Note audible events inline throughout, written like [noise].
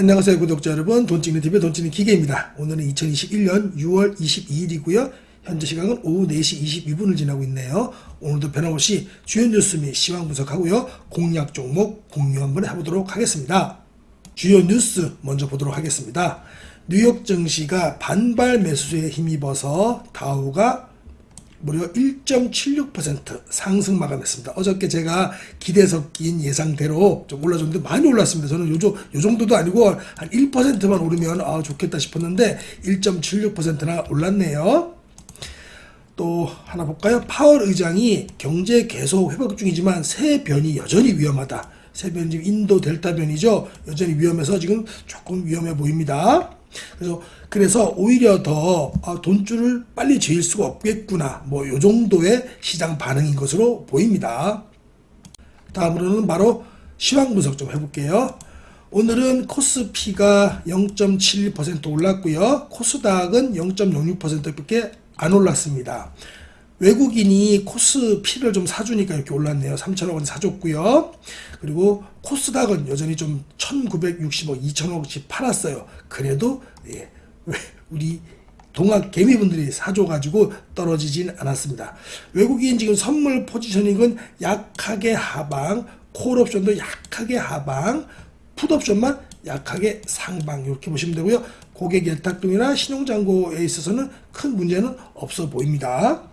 안녕하세요 구독자 여러분 돈찍는 TV의 돈찍는 기계입니다. 오늘은 2021년 6월 22일이고요. 현재 시각은 오후 4시 22분을 지나고 있네요. 오늘도 변함없이 주요 뉴스 및 시황 분석하고요. 공략 종목 공유 한번 해보도록 하겠습니다. 주요 뉴스 먼저 보도록 하겠습니다. 뉴욕 증시가 반발 매수에 힘입어서 다우가 무려 1.76% 상승 마감했습니다. 어저께 제가 기대 섞인 예상대로 좀 올라줬는데 많이 올랐습니다. 저는 요, 조- 요 정도도 아니고 한 1%만 오르면 아, 좋겠다 싶었는데 1.76%나 올랐네요. 또 하나 볼까요? 파월 의장이 경제 계속 회복 중이지만 새 변이 여전히 위험하다. 새 변이 지금 인도 델타 변이죠. 여전히 위험해서 지금 조금 위험해 보입니다. 그래서 그래서 오히려 더 아, 돈줄을 빨리 지을 수가 없겠구나. 뭐 요 정도의 시장 반응인 것으로 보입니다. 다음으로는 바로 시황 분석 좀 해볼게요. 오늘은 코스피가 0.71% 올랐고요. 코스닥은 0.06%밖에 안 올랐습니다. 외국인이 코스피를 좀 사주니까 이렇게 올랐네요. 3천억 원 사줬고요. 그리고 코스닥은 여전히 좀 1960억, 2천억씩 팔았어요. 그래도 예, 우리 동학 개미분들이 사줘가지고 떨어지진 않았습니다. 외국인 지금 선물 포지셔닝은 약하게 하방, 콜옵션도 약하게 하방, 풋옵션만 약하게 상방 이렇게 보시면 되고요. 고객 예탁금이나 신용잔고에 있어서는 큰 문제는 없어 보입니다.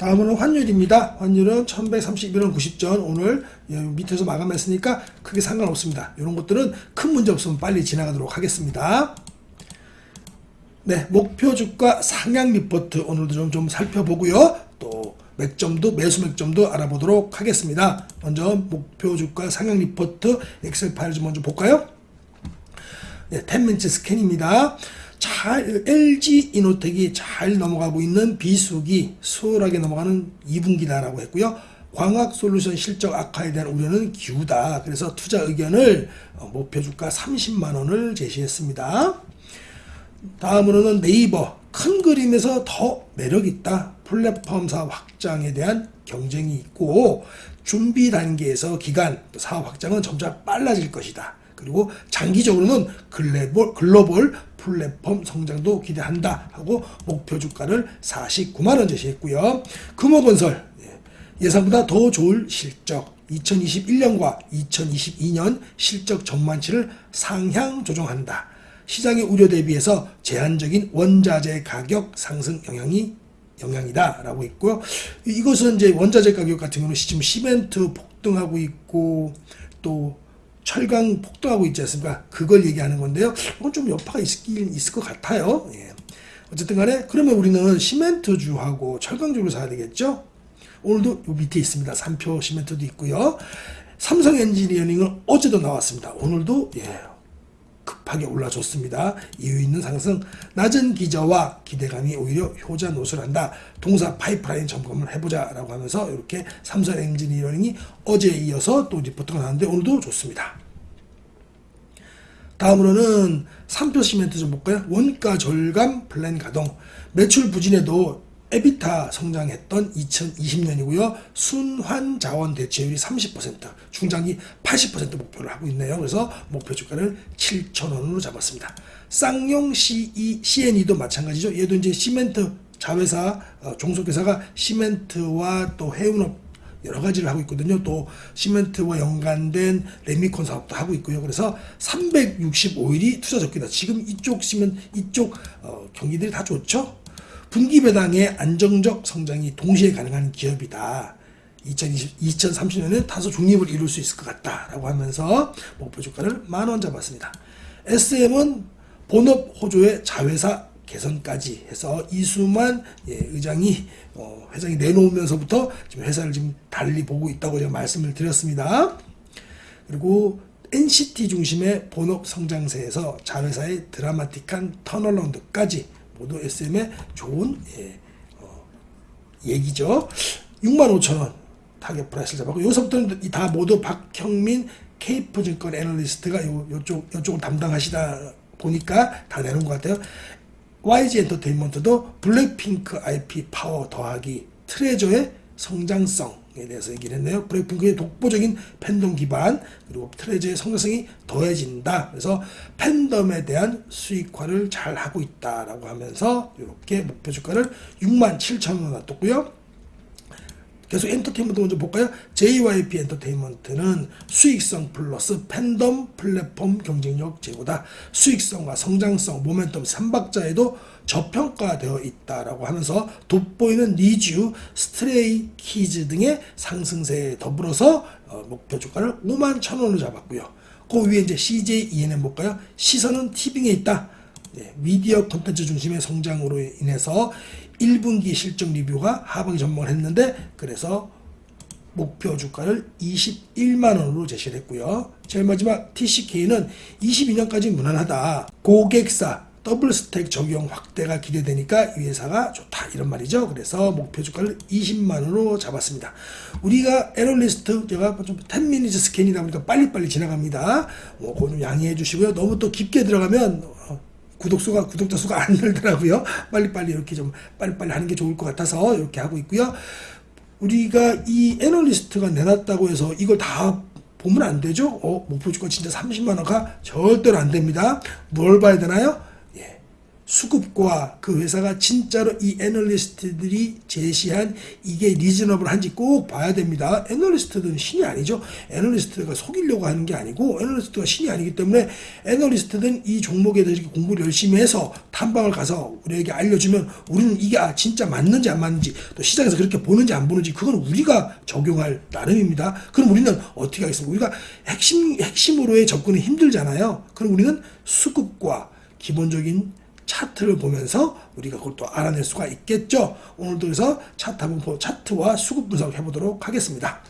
다음으로 환율입니다. 환율은 1131원 90전 오늘 예, 밑에서 마감했으니까 크게 상관없습니다. 이런 것들은 큰 문제 없으면 빨리 지나가도록 하겠습니다. 네, 목표 주가 상향 리포트 오늘도 좀, 좀 살펴보고요. 또 맥점도 매수 맥점도 알아보도록 하겠습니다. 먼저 목표 주가 상향 리포트 엑셀 파일 좀 먼저 볼까요? 네, 10민치 스캔입니다. 잘 LG 이노텍이 잘 넘어가고 있는 비수기 수월하게 넘어가는 2분기다라고 했고요. 광학 솔루션 실적 악화에 대한 우려는 기우다. 그래서 투자 의견을 어, 목표 주가 30만 원을 제시했습니다. 다음으로는 네이버 큰 그림에서 더 매력 있다. 플랫폼 사업 확장에 대한 경쟁이 있고 준비 단계에서 기간 사업 확장은 점차 빨라질 것이다. 그리고 장기적으로는 글로벌, 글로벌 플랫폼 성장도 기대한다 하고 목표 주가를 49만 원 제시했고요. 금호건설 예, 예상보다 더 좋을 실적 2021년과 2022년 실적 전망치를 상향 조정한다. 시장의 우려 대비해서 제한적인 원자재 가격 상승 영향이 영향이다라고 있고요. 이것은 이제 원자재 가격 같은 경우는 지금 시멘트 폭등하고 있고 또 철강 폭등하고 있지 않습니까? 그걸 얘기하는 건데요. 이건 좀 여파가 있긴 있을 것 같아요. 예. 어쨌든 간에 그러면 우리는 시멘트주하고 철강주를 사야 되겠죠? 오늘도 요 밑에 있습니다. 삼표 시멘트도 있고요. 삼성 엔지니어링은 어제도 나왔습니다. 오늘도 예, 급하게 올라줬습니다. 이유 있는 상승, 낮은 기저와 기대감이 오히려 효자 노출한다. 동사 파이프라인 점검을 해보자 라고 하면서 이렇게 삼성 엔지니어링이 어제에 이어서 또 리포트가 나왔는데 오늘도 좋습니다. 다음으로는 삼표 시멘트 좀 볼까요? 원가 절감 플랜 가동. 매출 부진에도 에비타 성장했던 2020년이고요. 순환 자원 대체율이 30%, 중장기 80% 목표를 하고 있네요. 그래서 목표 주가를 7,000원으로 잡았습니다. 쌍용 CE, CNE도 마찬가지죠. 얘도 이제 시멘트 자회사, 어, 종속회사가 시멘트와 또 해운업 여러 가지를 하고 있거든요. 또 시멘트와 연관된 레미콘 사업도 하고 있고요. 그래서 365일이 투자 적기다. 지금 이쪽 시멘 이쪽 어, 경기들이 다 좋죠. 분기 배당의 안정적 성장이 동시에 가능한 기업이다. 2020, 2030년에 다소 중립을 이룰 수 있을 것 같다라고 하면서 목표 주가를 만 원 잡았습니다. SM은 본업 호조의 자회사 개선까지 해서 이수만 예, 의장이 어, 회장이 내놓으면서부터 지금 회사를 지금 달리 보고 있다고 제가 말씀을 드렸습니다. 그리고 NCT 중심의 본업 성장세에서 자회사의 드라마틱한 턴어라운드까지 모두 SM의 좋은 예, 어, 얘기죠. 65,000원 타겟 프라이스를 잡았고 여기서부터는 이다 모두 박형민 케이프증권 애널리스트가 요, 요쪽, 요쪽을 담당하시다 보니까 다 내놓은 것 같아요. YG 엔터테인먼트도 블랙핑크 IP 파워 더하기 트레저의 성장성 에 대해서 얘기를 했네요. 브레이크핑크의 독보적인 팬덤 기반 그리고 트레저의 성장성이 더해진다. 그래서 팬덤에 대한 수익화를 잘 하고 있다라고 하면서 이렇게 목표 주가를 6만 7천 원 놔뒀고요. 계속 엔터테인먼트 먼저 볼까요? JYP 엔터테인먼트는 수익성 플러스 팬덤 플랫폼 경쟁력 제고다. 수익성과 성장성, 모멘텀 삼박자에도 저평가되어 있다라고 하면서 돋보이는 리쥬, 스트레이 키즈 등의 상승세에 더불어서 어, 목표 주가를 5만 1천 원으로 잡았고요. 그 위에 이제 CJ ENM 볼까요? 시선은 티빙에 있다. 네, 미디어 콘텐츠 중심의 성장으로 인해서 1분기 실적 리뷰가 하반기 전망을 했는데 그래서 목표 주가를 21만 원으로 제시를 했고요. 제일 마지막 TCK는 22년까지 무난하다. 고객사 더블 스택 적용 확대가 기대되니까 이 회사가 좋다 이런 말이죠. 그래서 목표 주가를 20만 원으로 잡았습니다. 우리가 애널리스트 제가 좀 10미니트 스캔이다 보니까 빨리빨리 지나갑니다. 뭐 그거 좀 양해해 주시고요. 너무 또 깊게 들어가면 어, 구독수가 구독자 수가 안 늘더라고요. 빨리빨리 이렇게 좀 빨리빨리 하는 게 좋을 것 같아서 이렇게 하고 있고요. 우리가 이 애널리스트가 내놨다고 해서 이걸 다 보면 안 되죠. 어, 목표 주가 진짜 30만 원가 절대로 안 됩니다. 뭘 봐야 되나요? 예. 수급과 그 회사가 진짜로 이 애널리스트들이 제시한 이게 리즈너블한지 꼭 봐야 됩니다. 애널리스트들은 신이 아니죠. 애널리스트가 속이려고 하는 게 아니고 애널리스트가 신이 아니기 때문에 애널리스트는 이 종목에 대해서 공부를 열심히 해서 탐방을 가서 우리에게 알려주면 우리는 이게 아, 진짜 맞는지 안 맞는지 또 시장에서 그렇게 보는지 안 보는지 그건 우리가 적용할 나름입니다. 그럼 우리는 어떻게 하겠습니까? 우리가 핵심 핵심으로의 접근은 힘들잖아요. 그럼 우리는 수급과 기본적인 차트를 보면서 우리가 그걸 또 알아낼 수가 있겠죠. 오늘도 그래서 차트 한번 차트와 수급 분석 해보도록 하겠습니다.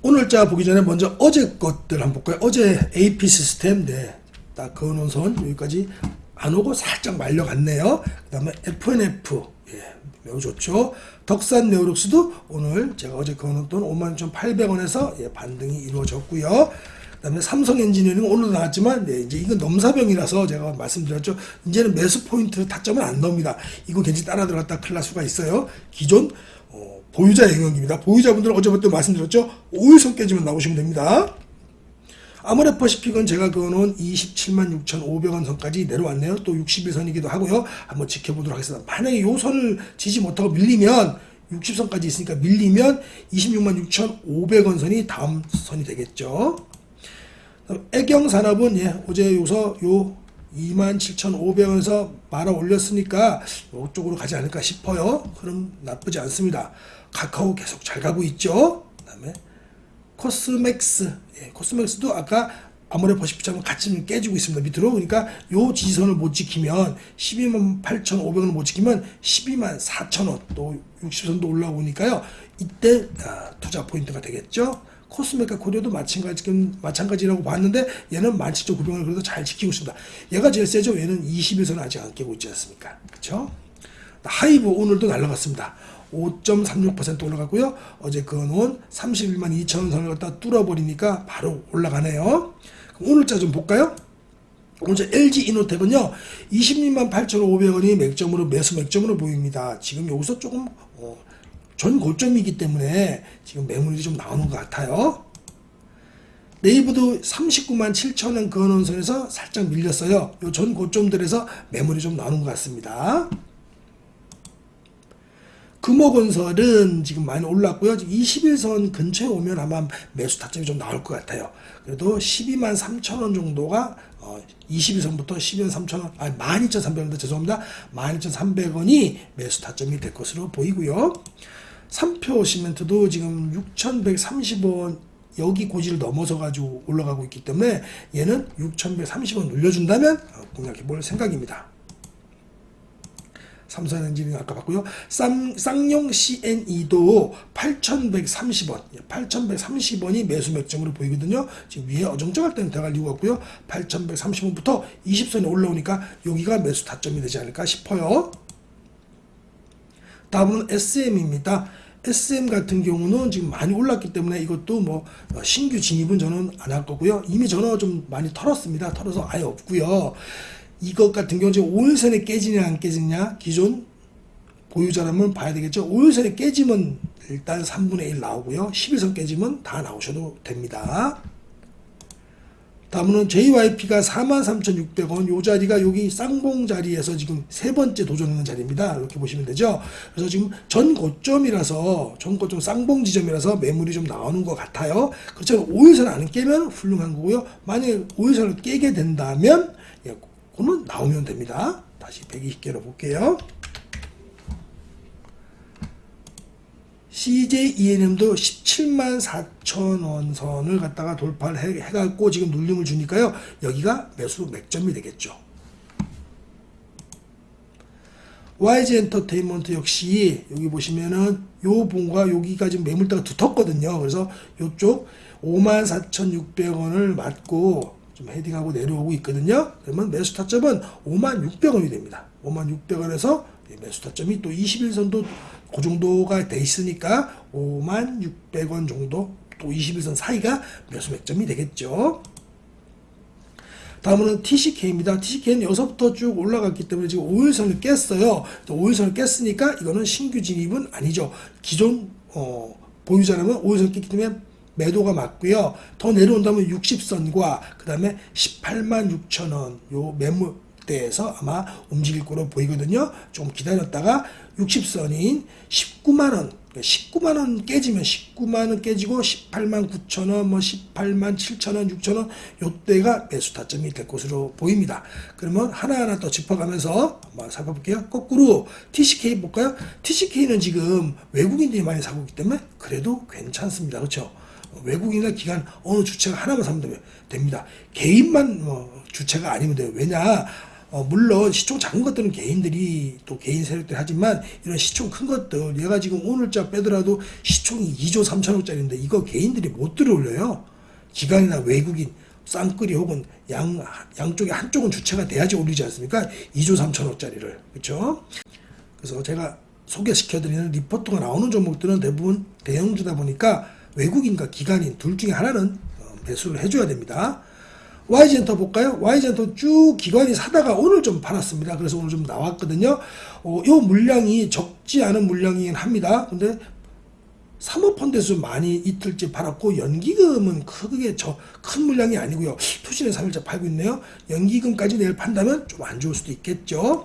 오늘 자 보기 전에 먼저 어제 것들 한번 볼까요? 어제 AP 시스템 네, 딱 그어놓은 선 여기까지 안 오고 살짝 말려갔네요. 그 다음에 FNF 예, 매우 좋죠. 덕산 네오룩스도 오늘 제가 어제 그어놓은 돈 56,800원에서 예, 반등이 이루어졌고요. 그다음에 삼성 엔지니어링 오늘도 나왔지만 네, 이제 이건 넘사병이라서 제가 말씀드렸죠. 이제는 매수 포인트 타점은 안 넣습니다. 이거 괜히 따라 들어갔다 날 수가 있어요. 기존 어, 보유자 영역입니다. 보유자분들은 어제부터 말씀드렸죠. 5일선 깨지면 나오시면 됩니다. 아모레퍼시픽은 제가 그어놓은 27만 6,500원 선까지 내려왔네요. 또 61선이기도 하고요. 한번 지켜보도록 하겠습니다. 만약에 요 선을 지지 못하고 밀리면 60선까지 있으니까 밀리면 26만 6,500원 선이 다음 선이 되겠죠. 애경 산업은 예, 어제 요서 요 27,500원에서 말아 올렸으니까 이쪽으로 가지 않을까 싶어요. 그럼 나쁘지 않습니다. 카카오 계속 잘 가고 있죠. 그다음에 코스맥스, 예, 코스맥스도 아까 아모레 퍼시픽처럼 같이 깨지고 있습니다. 밑으로 그러니까 요 지지선을 못 지키면 12만 8,500원을 못 지키면 12만 4,000원 또 60선도 올라오니까요. 이때 아, 투자 포인트가 되겠죠. 코스메카 코리아도 마찬가지, 마찬가지라고 봤는데 얘는 17,900원을 그래도 잘 지키고 있습니다. 얘가 제일 세죠. 얘는 20일선은 아직 안 깨고 있지 않습니까? 그렇죠? 하이브 오늘도 날라갔습니다. 5.36% 올라갔고요. 어제 그어놓은 31만 2천 선을 갖다 뚫어버리니까 바로 올라가네요. 오늘자 좀 볼까요? 오늘 LG 이노텍은요, 26만 8,500원이 맥점으로, 매수 맥점으로 보입니다. 지금 여기서 조금, 어, 전 고점이기 때문에 지금 매물이 좀 나오는 것 같아요. 네이버도 39만 7천 원 그어놓은 선에서 살짝 밀렸어요. 요 전 고점들에서 매물이 좀 나오는 것 같습니다. 금호건설은 지금 많이 올랐고요. 21선 근처에 오면 아마 매수 타점이 좀 나올 것 같아요. 그래도 12만 3천 원 정도가 어, 21선부터 12만 3천 원, 아니 12,300원입니다. 죄송합니다. 12,300원이 매수 타점이 될 것으로 보이고요. 삼표 시멘트도 지금 6,130원 여기 고지를 넘어서 가지고 올라가고 있기 때문에 얘는 6,130원 눌려준다면 어, 공략해 볼 생각입니다. 삼성 엔지니어 아까 봤고요. 쌍, 쌍용 CNE도 8,130원, 8,130원이 매수 맥점으로 보이거든요. 지금 위에 어정쩡할 때는 들어갈 이유가 없고요. 8,130원부터 20선이 올라오니까 여기가 매수 타점이 되지 않을까 싶어요. 다음은 SM입니다. SM 같은 경우는 지금 많이 올랐기 때문에 이것도 뭐 신규 진입은 저는 안 할 거고요. 이미 저는 좀 많이 털었습니다. 털어서 아예 없고요. 이것 같은 경우 지금 5일 선에 깨지냐 안 깨지냐 기존 보유자라면 봐야 되겠죠. 5일 선에 깨지면 일단 3분의 1 나오고요. 11선 깨지면 다 나오셔도 됩니다. 다음은 JYP가 43,600원 요 자리가 여기 쌍봉 자리에서 지금 세 번째 도전하는 자리입니다. 이렇게 보시면 되죠. 그래서 지금 전 고점이라서 전 고점 쌍봉 지점이라서 매물이 좀 나오는 것 같아요. 그렇지만 5일선 안 깨면 훌륭한 거고요. 만약에 5일선을 깨게 된다면 예, 그거는 나오면 됩니다. 다시 120개로 볼게요. CJ ENM도 17만 4천 원 선을 갖다가 돌파를 해, 해갖고 지금 눌림을 주니까요. 여기가 매수 맥점이 되겠죠. YG 엔터테인먼트 역시 여기 보시면은 요 봉과 여기가 지금 매물대가 두텁거든요. 그래서 요쪽 54,600원을 맞고 좀 헤딩하고 내려오고 있거든요. 그러면 매수 타점은 56,600원이 됩니다. 56,600원에서 매수 타점이 또 21선도 그 정도가 돼 있으니까 56,600원 정도 또 21선 사이가 매수 맥점이 되겠죠. 다음은 TCK입니다. TCK는 여기서부터 쭉 올라갔기 때문에 지금 5일선을 깼어요. 5일선을 깼으니까 이거는 신규 진입은 아니죠. 기존 어, 보유자라면 5일선 깼기 때문에 매도가 맞고요. 더 내려온다면 60선과 그 다음에 18만 6천 원 요 매물 대에서 아마 움직일 거로 보이거든요. 좀 기다렸다가 60선인 19만 원 19만 원 깨지면 19만 원 깨지고 18만 9천 원, 뭐 18만 7천 원, 6천 원 요때가 매수 타점이 될 것으로 보입니다. 그러면 하나하나 또 짚어가면서 한번 살펴볼게요. 거꾸로 TCK 볼까요? TCK는 지금 외국인들이 많이 사고 있기 때문에 그래도 괜찮습니다. 그렇죠? 외국인이나 기관 어느 주체가 하나만 사면 됩니다. 개인만 뭐 주체가 아니면 돼요. 왜냐? 어, 물론 시총 작은 것들은 개인들이 또 개인 세력들 하지만 이런 시총 큰 것들 얘가 지금 오늘자 빼더라도 시총이 2조 3천억짜리인데 이거 개인들이 못 들어올려요. 기관이나 외국인 쌍끌이 혹은 양 양쪽에 한쪽은 주체가 돼야지 올리지 않습니까? 2조 3천억짜리를 그렇죠? 그래서 제가 소개시켜드리는 리포트가 나오는 종목들은 대부분 대형주다 보니까 외국인과 기관인 둘 중에 하나는 어, 매수를 해줘야 됩니다. YG엔터 볼까요? YG엔터 쭉 기관이 사다가 오늘 좀 팔았습니다. 그래서 오늘 좀 나왔거든요. 어, 요 물량이 적지 않은 물량이긴 합니다. 근데 사모펀드에서 좀 많이 이틀째 팔았고 연기금은 크게 저 큰 물량이 아니고요. 투신에 3일째 팔고 있네요. 연기금까지 내일 판다면 좀 안 좋을 수도 있겠죠.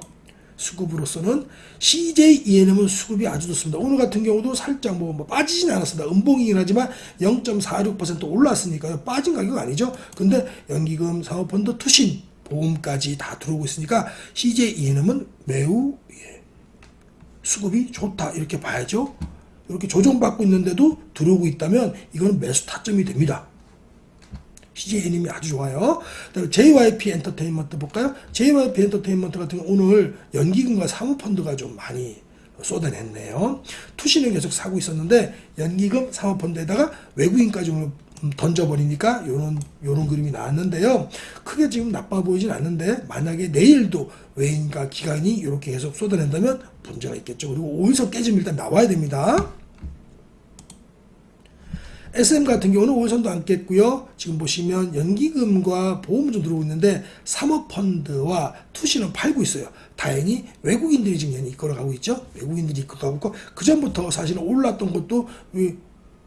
수급으로서는 CJ ENM은 수급이 아주 좋습니다. 오늘 같은 경우도 살짝 뭐, 뭐 빠지진 않았습니다. 음봉이긴 하지만 0.46% 올랐으니까요. 빠진 가격 아니죠. 근데 연기금, 사모펀드, 투신, 보험까지 다 들어오고 있으니까 CJ ENM은 매우 예, 수급이 좋다 이렇게 봐야죠. 이렇게 조정받고 있는데도 들어오고 있다면 이거는 매수 타점이 됩니다. CJN임이 아주 좋아요. 그다음에 JYP 엔터테인먼트 볼까요? JYP 엔터테인먼트 같은 경우 오늘 연기금과 사모펀드가 좀 많이 쏟아냈네요. 투신을 계속 사고 있었는데 연기금, 사모펀드에다가 외국인까지 오늘 던져버리니까 요런 요런 그림이 나왔는데요. 크게 지금 나빠 보이진 않는데 만약에 내일도 외인과 기관이 이렇게 계속 쏟아낸다면 문제가 있겠죠. 그리고 5일선 깨지면 일단 나와야 됩니다. SM 같은 경우는 5일선도 안 깼고요. 지금 보시면 연기금과 보험은 좀 들어오고 있는데 사모펀드와 투시는 팔고 있어요. 다행히 외국인들이 지금 이끌어 가고 있죠. 외국인들이 이끌어 가고 있고 그 전부터 사실은 올랐던 것도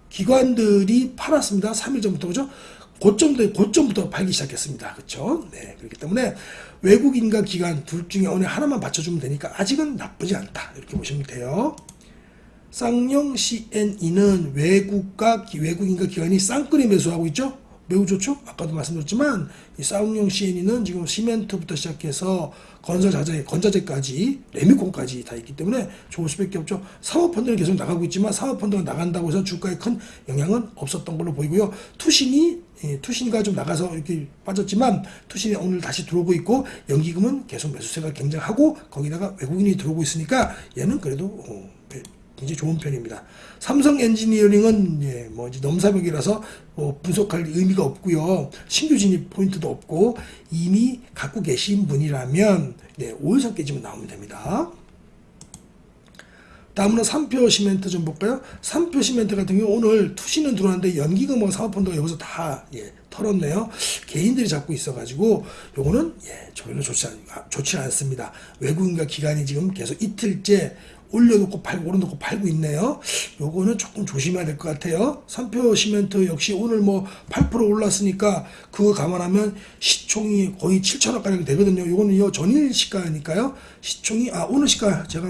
기관들이 팔았습니다. 3일 전부터 그죠? 고점도 고점부터 팔기 시작했습니다. 그렇죠? 네. 그렇기 때문에 외국인과 기관 둘 중에 어느 하나만 받쳐주면 되니까 아직은 나쁘지 않다. 이렇게 보시면 돼요. 쌍용 CNE는 외국과 기- 외국인과 기관이 쌍끌이 매수하고 있죠. 매우 좋죠. 아까도 말씀드렸지만 이 쌍용 CNE는 지금 시멘트부터 시작해서 건설 자재, 건자재까지 레미콘까지 다 있기 때문에 좋을 수밖에 없죠. 사모펀드는 계속 나가고 있지만 사모펀드가 나간다고 해서 주가에 큰 영향은 없었던 걸로 보이고요. 투신이 예, 투신과 좀 나가서 이렇게 빠졌지만 투신이 오늘 다시 들어오고 있고 연기금은 계속 매수세가 굉장하고 거기다가 외국인이 들어오고 있으니까 얘는 그래도 어, 굉장히 좋은 편입니다. 삼성 엔지니어링은 예, 뭐 이제 넘사벽이라서 뭐 분석할 의미가 없고요. 신규 진입 포인트도 없고 이미 갖고 계신 분이라면 네, 5일선 깨지면 나오면 됩니다. 다음으로 삼표 시멘트 좀 볼까요? 삼표 시멘트 같은 경우 오늘 투시는 들어왔는데 연기금하고 사모펀드가 여기서 다 예, 털었네요. 개인들이 잡고 있어가지고 요거는 예, 별로 좋지, 않, 아, 좋지 않습니다. 외국인과 기관이 지금 계속 이틀째 올려놓고 팔고 오려놓고 팔고 있네요. 요거는 조금 조심해야 될 것 같아요. 삼표 시멘트 역시 오늘 뭐 8% 올랐으니까 그거 감안하면 시총이 거의 7천원 가량 되거든요. 요거는 요 전일 시가니까요. 시총이 아 오늘 시가 제가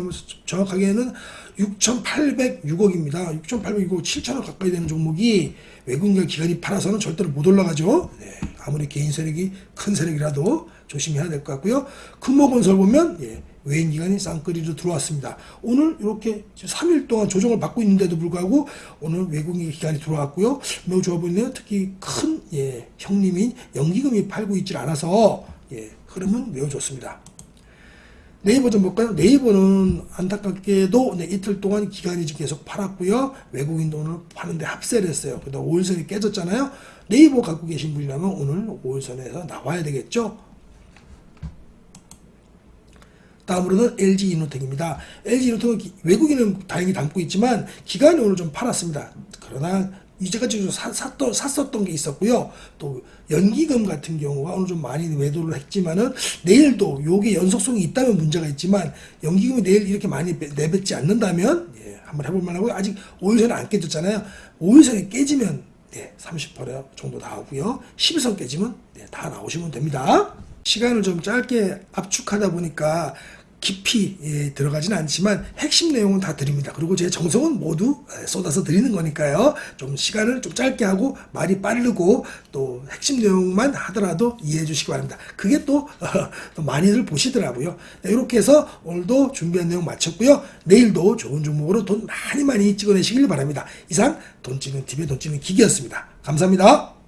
정확하게는 6,806억입니다. 6,806억 7천원 가까이 되는 종목이 외국인과 기관이 팔아서는 절대로 못 올라가죠. 네, 아무리 개인 세력이 큰 세력이라도 조심해야 될 것 같고요. 금호건설 보면 예, 외인 기관이 쌍끌이로 들어왔습니다. 오늘 이렇게 3일 동안 조정을 받고 있는데도 불구하고 오늘 외국인 기관이 들어왔고요. 매우 좋아 보이네요. 특히 큰 예, 형님인 연기금이 팔고 있질 않아서 예, 흐름은 매우 좋습니다. 네이버 좀 볼까요? 네이버는 안타깝게도 네, 이틀 동안 기간이 지금 계속 팔았고요. 외국인 돈을 파는데 합세를 했어요. 그다 5일선이 깨졌잖아요. 네이버 갖고 계신 분이라면 오늘 5일선에서 나와야 되겠죠. 다음으로는 LG 이노텍입니다. LG 이노텍은 기- 외국인은 다행히 담고 있지만 기간이 오늘 좀 팔았습니다. 그러나 이제까지 사, 샀던, 샀었던 게 있었고요. 또 연기금 같은 경우가 오늘 좀 많이 매도를 했지만은 내일도 요게 연속성이 있다면 문제가 있지만 연기금이 내일 이렇게 많이 내- 내뱉지 않는다면 예, 한번 해볼 만하고요. 아직 5일선이 안 깨졌잖아요. 5일선이 깨지면 네, 30% 정도 나오고요. 11선 깨지면 네, 다 나오시면 됩니다. 시간을 좀 짧게 압축하다 보니까 깊이 예, 들어가지는 않지만 핵심 내용은 다 드립니다. 그리고 제 정성은 모두 예, 쏟아서 드리는 거니까요. 좀 시간을 좀 짧게 하고 말이 빠르고 또 핵심 내용만 하더라도 이해해 주시기 바랍니다. 그게 또, [laughs] 또 많이들 보시더라고요. 네, 이렇게 해서 오늘도 준비한 내용 마쳤고요. 내일도 좋은 종목으로 돈 많이 많이 찍어내시길 바랍니다. 이상 돈 찌는 TV의 돈 찌는 기계였습니다. 감사합니다.